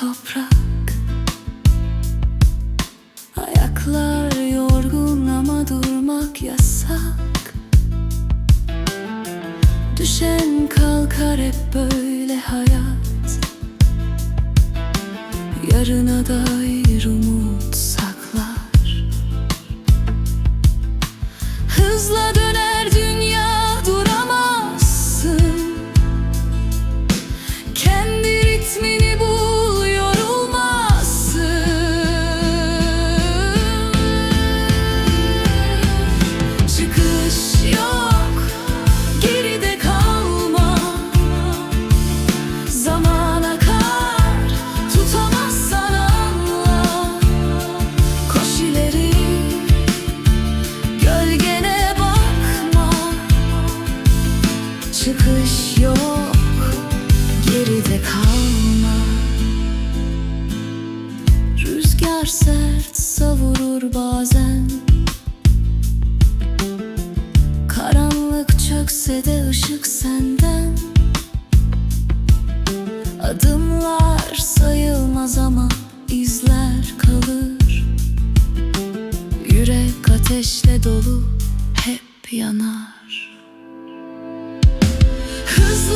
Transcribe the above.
toprak. Ayaklar yorgun ama durmak yasak. Düşen kalkar hep böyle hayat. Yarına dair umut saklar. Hızla Çıkış yok geride kalma. Rüzgar sert savurur bazen. Karanlık çökse de ışık senden. Adımlar sayılmaz ama izler kalır. Yürek ateşle dolu hep yanar Cause